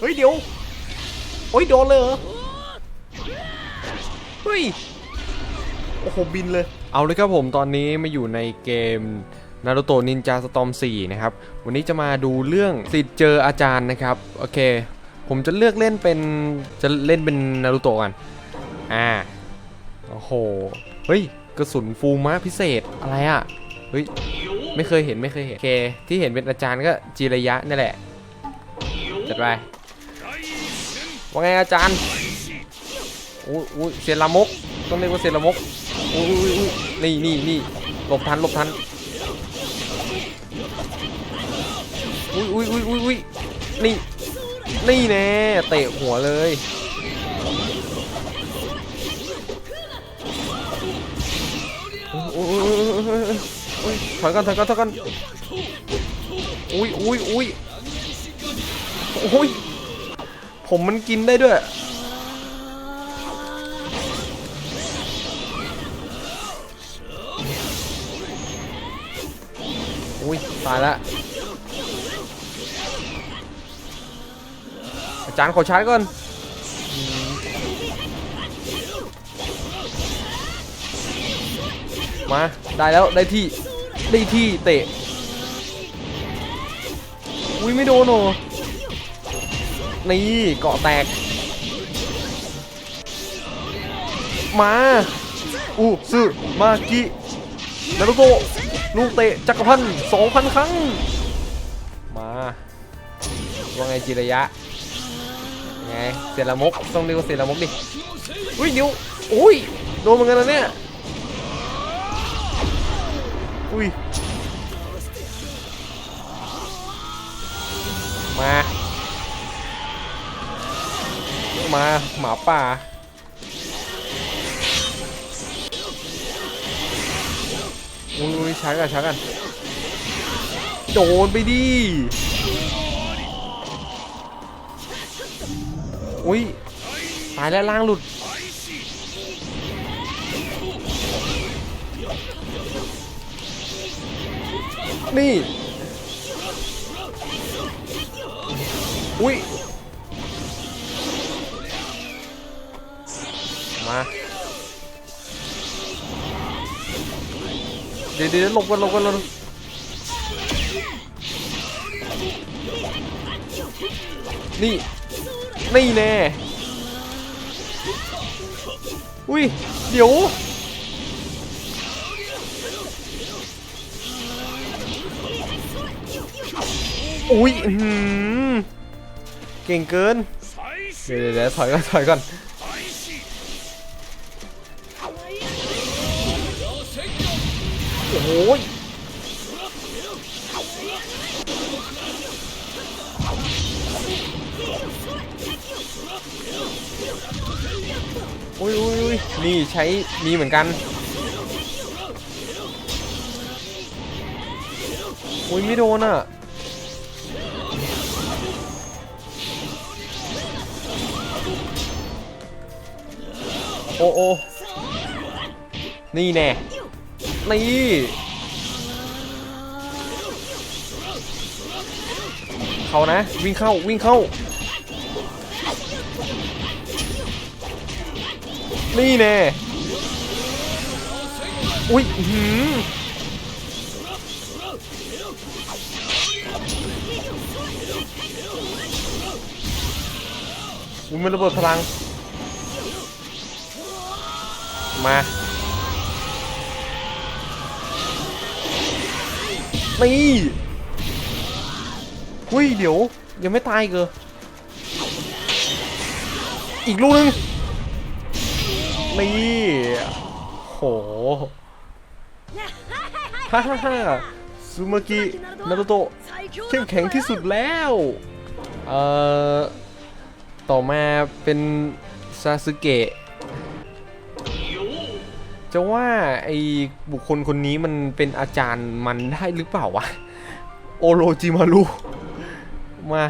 เฮ้ยเดี๋ยว โอ้ยโดนเลยเหรอ เฮ้ย โอ้โหบินเลย เอาเลยครับผมตอนนี้มาอยู่ในเกมนารูโตะนินจาสตอม4นะครับ วันนี้จะมาดูเรื่องสิทธิ์เจออาจารย์นะครับ โอเค ผมจะเลือกเล่นเป็น จะเล่นเป็นนารูโตะกัน อ่า โอ้โห เฮ้ย กระสุนฟูมะพิเศษอะไรอะ่ะ เฮ้ย ไม่เคยเห็นไม่เคยเห็น โอเค ที่เห็นเป็นอาจารย์ก็จีระยะนี่แหละ จัดไป ว่าไงอาจารย์อุ้ยอุ้ยเซรามกต้องเรียกว่าเซรามกอุ้ยอุ้ยอุ้ยนี่นี่นี่หลบทันหลบทันอุ้ยอุ้ยอุ้ยอุ้ยอุ้ยนี่นี่แน่เตะหัวเลยอุ้ยถอยก่อนถอยก่อนถอยก่อนอุ้ยอุ้ยอุ้ยอุ้ย ผมมันกินได้ด้วย อุ้ยตายแล้วอาจารย์ขอชาร์จก่อน มา ได้แล้ว ได้ที่ ได้ที่เตะ อุ้ยไม่โดนโห นี่เกาะแตก มาอู้ซึมากินารุโตะลูกเตะจักรพันธ์2,000ครั้ง มาว่าไงจิระยะไงเซรามกต้องเรียกว่าเซรามกดิอุ้ยเดี๋ยวอุ้ยโดนเหมือนกันนะเนี่ยอุ้ย มาหมาป่า อุ้ยช้ากันช้ากัน โดนไปดิ อุ้ยตายแล้วล่างหลุด นี่ อุ้ย เดี๋ยวเดี๋ยวหลบกันหลบกันหลบกันนี่ นี่แน่ อุ้ย เดี๋ยว อุ้ยอื้อหือเก่งเกิน เดี๋ยวเดี๋ยวถอยก่อนถอยก่อน โอ้โหยอุ้ยอุ้ยอุ้ยนี่ใช้มีเหมือนกันอุ้ยไม่โดนอะโอ้โอ้นี่แน่ นี่เขานะ วิ่งเข้าวิ่งเข้า นี่แน่อุ้ยหืมมันระเบิดพลัง มา นี่หุ้ยเดี๋ยว ยังไม่ตายเกออีกลูกนึงนี่โหฮ่าฮ่าฮ่าซูมากินารุโตะเข้มแข็งที่สุดแล้ว เอ่อ ต่อมาเป็นซาสึเกะ จะว่าไอ้บุคคลคนนี้มันเป็นอาจารย์มันได้หรือเปล่าวะ โอโรจิมารุมา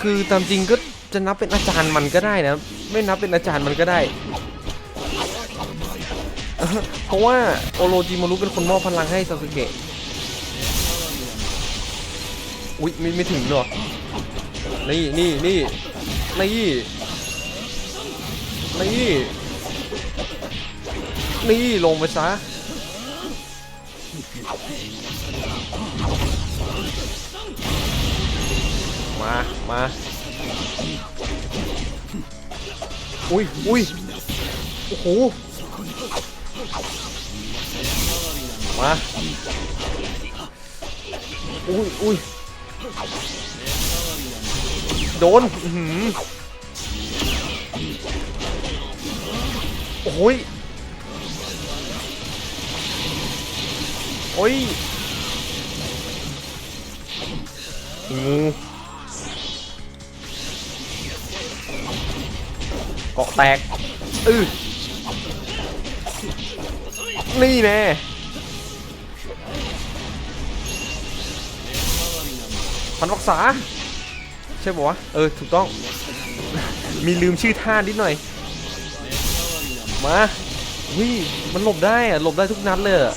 คือตามจริงก็จะนับเป็นอาจารย์มันก็ได้นะ ไม่นับเป็นอาจารย์มันก็ได้ เพราะว่าโอโรจิมารุเป็นคนมอบพลังให้ซาสึเกะอุ๊ยไม่ไม่ถึงหรอกนี่นี่นี่นี่นี่ นี่ลงไปซะมา มา อุ้ยอุ้ยโอ้โห มา อุ้ยอุ้ยโดนหือโอ้ย โอ้ยงูเกาะแตกอือนี่แน่พันรักษา ใช่ปะวะ เออ ถูกต้อง มีลืมชื่อท่านิดหน่อย มาวิมันหลบได้อะหลบได้ทุกนัดเลยอะ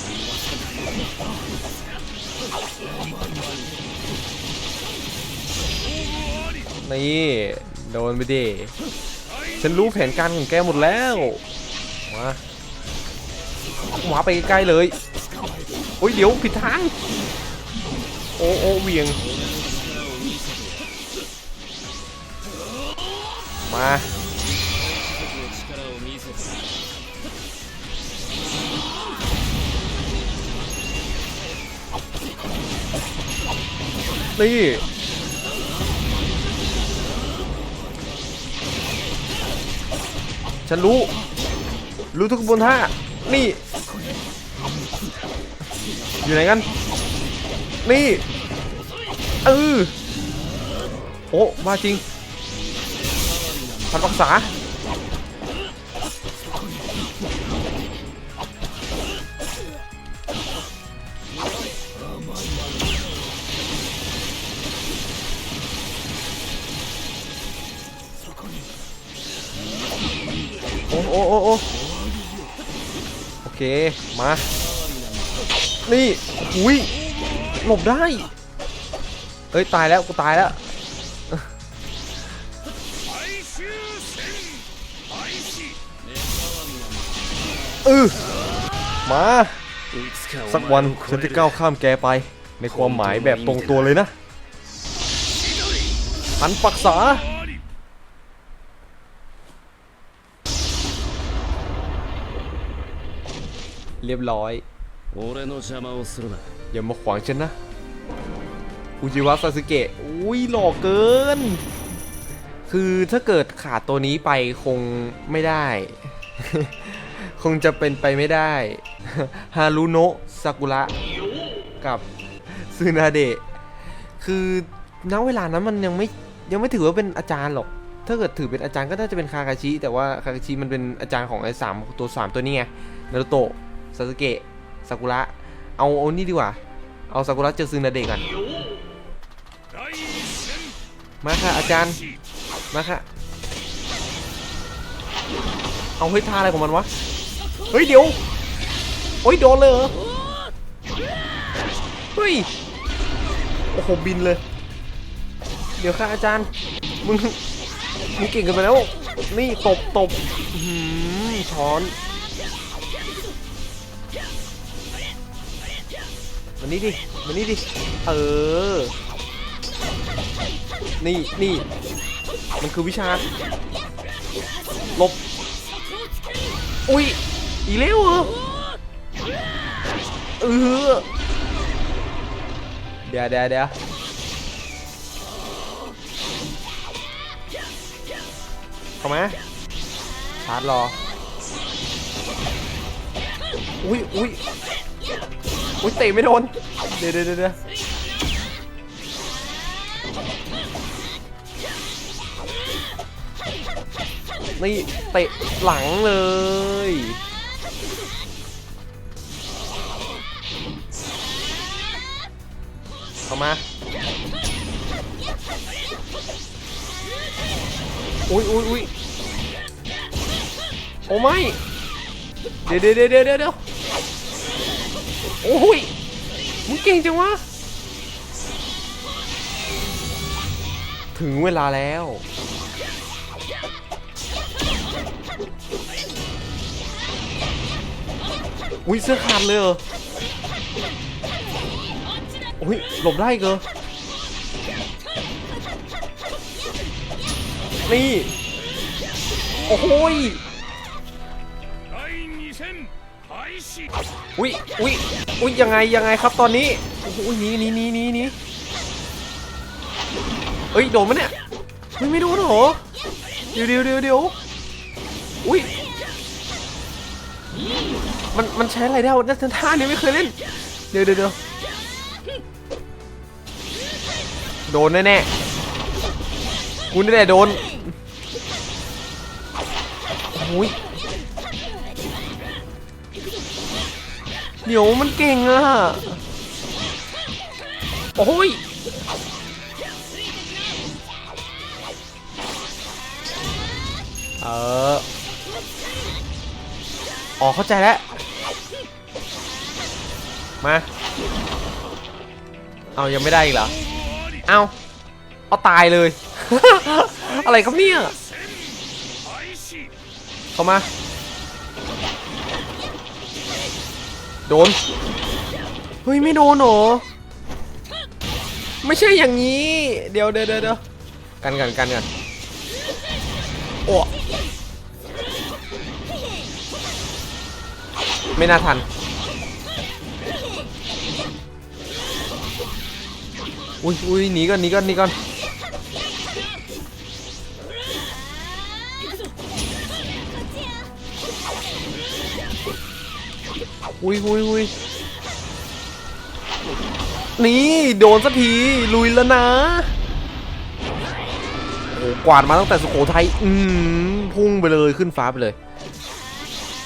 นี่โดนไปดิฉันรู้แผนการของแกหมดแล้วมาหวาไปใกล้เลยโอ้ยเดี๋ยวผิดทางโอ้โอ้เวียง มานี่ ฉันรู้ รู้ทุกกระบวนท่านี่ อยู่ไหนกัน นี่เออโอ้มาจริง พันรักษา อ้โอ้โอ้โอ้โอเค มา นี่อุ้ยหลบได้ เอ้ย ตายแล้ว กูตายแล้ว เออมา สักวันฉันจะก้าวข้ามแกไป ในความหมายแบบตรงตัวเลยนะหันปักษา เรียบร้อยอย่ามาขวางฉันนะอุจิวะซาสึเกะอุ้ยหล่อเกิน คือถ้าเกิดขาดตัวนี้ไปคงไม่ได้ คงจะเป็นไปไม่ได้ฮารุโนะซากุระกับซูนาเดะคือณเวลานั้นมันยังไม่ยังไม่ถือว่าเป็นอาจารย์หรอก ถ้าเกิดถือเป็นอาจารย์ก็น่าจะเป็นคาคาชิ แต่ว่าคาคาชิมันเป็นอาจารย์ของไอ้สามตัวสามตัวนี้ไงนารุโตะ ซาสึเกะซากุระ เอาเอานี่ดีกว่า เอาซากุระเจอซึนาเดะกัน มาค่ะอาจารย์ มาค่ะ เอาเฮ้ยท่าอะไรของมันวะ เฮ้ยเดี๋ยว โอ้ยโดนเลยเหรอ เฮ้ย โอ้โหบินเลย เดี๋ยวค่ะอาจารย์ มึง มึงเก่งกันไปแล้ว นี่ตบตบหือช้อน มันนี่ดิมันนี่ดิ เออ นี่นี่ มันคือวิชา ลบ อุ้ย อีกแล้วเหรอเออเดี๋ยวเดี๋ยวเดี๋ยวเข้ามาชาร์จรอ อุ้ยอุ้ย อุ้ยเตะไม่โดน เดี๋ยวเดี๋ยวเดี๋ยวนี่เตะหลังเลย เข้ามา อุ้ยอุ้ยอุ้ยโอ้ไม่ เดี๋ยวเดี๋ยวเดี๋ยวเดี๋ยวเด โอ้ยมึงเก่งจังวะ ถึงเวลาแล้ว อุ้ยเสื้อขาดเลยเหรออุ้ยหลบได้เกอนี่ โอ้โห อุ้ยอุ้ยอุ้ยยังไงยังไงครับตอนนี้โอ้โหนีหนีหนีหนีหนีเอ้ยโดนมั้ยเนี่ยเฮ้ยไม่โดนหรอเดี๋ยวเดี๋ยวเดี๋ยวเดี๋ยวอุ้ยมันมันใช้อะไรได้วะเนี่ยท่านี้ไม่เคยเล่นเดี๋ยวเดี๋ยวเดี๋ยวโดนแน่ๆกูนี่แหละโดนโอ้ย เดี๋ยวมันเก่งอะโอ้ยเอออ๋อเข้าใจแล้ว มา เอายังไม่ได้อีกเหรอ เอาเอาตายเลย อะไรครับเนี่ย เข้ามา โดน เฮ้ย ไม่โดนหรอ ไม่ใช่อย่างนี้เดี๋ยวเดี๋ยวเดี๋ยวเดี๋ยวกันกันกันกันโอ้ไม่น่าทัน อุ้ยอุ้ยหนีก่อนหนีก่อนหนีก่อน อุ้ยอุ้ยอุ้ยนี่โดนสักทีลุยแล้วนะโอ้กวาดมาตั้งแต่สุโขทัยอืมพุ่งไปเลยขึ้นฟ้าไปเลย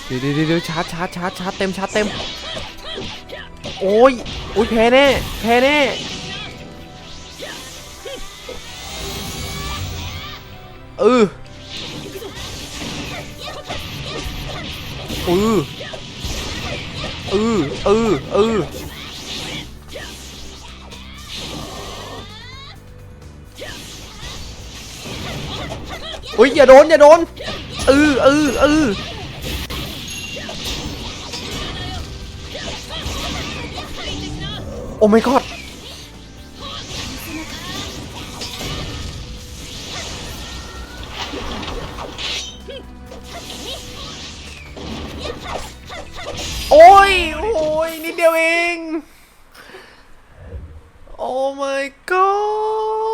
เดี๋ยวเดี๋ยวเดี๋ยวชาร์จชาร์จชาร์จชาร์จเต็มชาร์จเต็มโอ้ยโอ้ยแพ้แน่แพ้แน่เออเออ เออเออเอออุ้ยอย่าโดนอย่าโดนเออเออเออโอ้ my god โอ้ย โอ้ยนิดเดียวเอง โอ้ my god